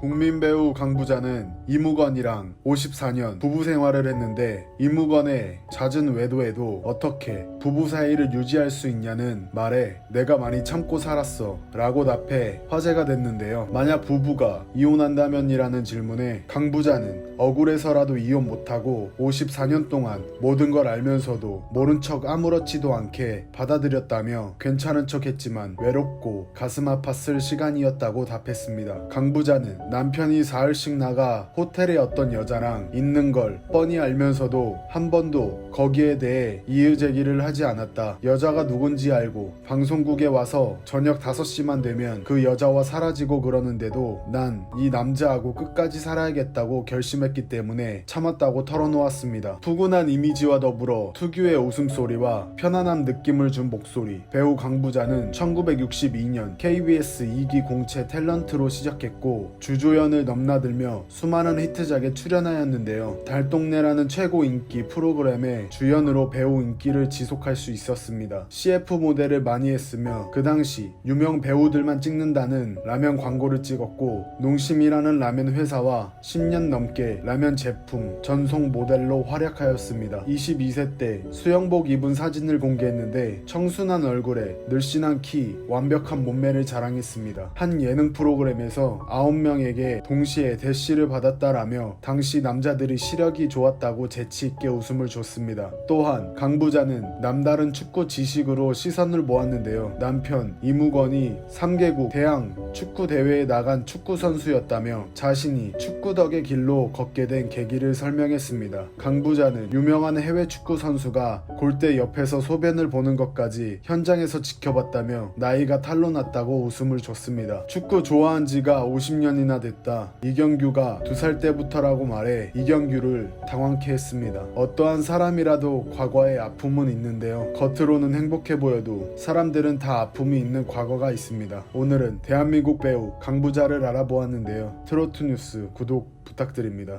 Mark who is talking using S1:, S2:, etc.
S1: 국민 배우 강부자는 이무건이랑 54년 부부 생활을 했는데 이무건의 잦은 외도에도 어떻게 부부 사이를 유지할 수 있냐는 말에 내가 많이 참고 살았어 라고 답해 화제가 됐는데요. 만약 부부가 이혼한다면이라는 질문에 강부자는 억울해서라도 이혼 못하고 54년 동안 모든 걸 알면서도 모른 척 아무렇지도 않게 받아들였다며 괜찮은 척 했지만 외롭고 가슴 아팠을 시간이었다고 답했습니다. 강부자는 남편이 사흘씩 나가 호텔에 어떤 여자랑 있는 걸 뻔히 알면서도 한 번도 거기에 대해 이의 제기를 하지 않았다. 여자가 누군지 알고 방송국에 와서 저녁 5시만 되면 그 여자와 사라지고 그러는데도 난 이 남자하고 끝까지 살아야겠다고 결심했기 때문에 참았다고 털어놓았습니다. 푸근한 이미지와 더불어 특유의 웃음소리와 편안한 느낌을 준 목소리. 배우 강부자는 1962년 KBS 2기 공채 탤런트로 시작했고 주 조연을 넘나들며 수많은 히트작에 출연하였는데요. 달동네라는 최고 인기 프로그램의 주연으로 배우 인기를 지속할 수 있었습니다. CF 모델을 많이 했으며 그 당시 유명 배우들만 찍는다는 라면 광고를 찍었고 농심이라는 라면 회사와 10년 넘게 라면 제품 전송 모델로 활약하였습니다. 22세 때 수영복 입은 사진을 공개했는데 청순한 얼굴에 늘씬한 키, 완벽한 몸매를 자랑했습니다. 한 예능 프로그램에서 9명 에게 동시에 대시를 받았다라며 당시 남자들이 시력이 좋았다고 재치있게 웃음을 줬습니다. 또한 강 부자는 남다른 축구 지식으로 시선을 모았는데요. 남편 이무건이 3개국 대항 축구 대회에 나간 축구 선수였다며 자신이 축구 덕의 길로 걷게 된 계기를 설명했습니다. 강 부자는 유명한 해외 축구 선수가 골대 옆에서 소변을 보는 것까지 현장에서 지켜봤다며 나이가 탈로 났다고 웃음을 줬습니다. 축구 좋아한 지가 50년이 나 됐다. 이경규가 두 살 때부터라고 말해 이경규를 당황케 했습니다. 어떠한 사람이라도 과거에 아픔은 있는데요. 겉으로는 행복해 보여도 사람들은 다 아픔이 있는 과거가 있습니다. 오늘은 대한민국 배우 강부자를 알아보았는데요. 트로트 뉴스 구독 부탁드립니다.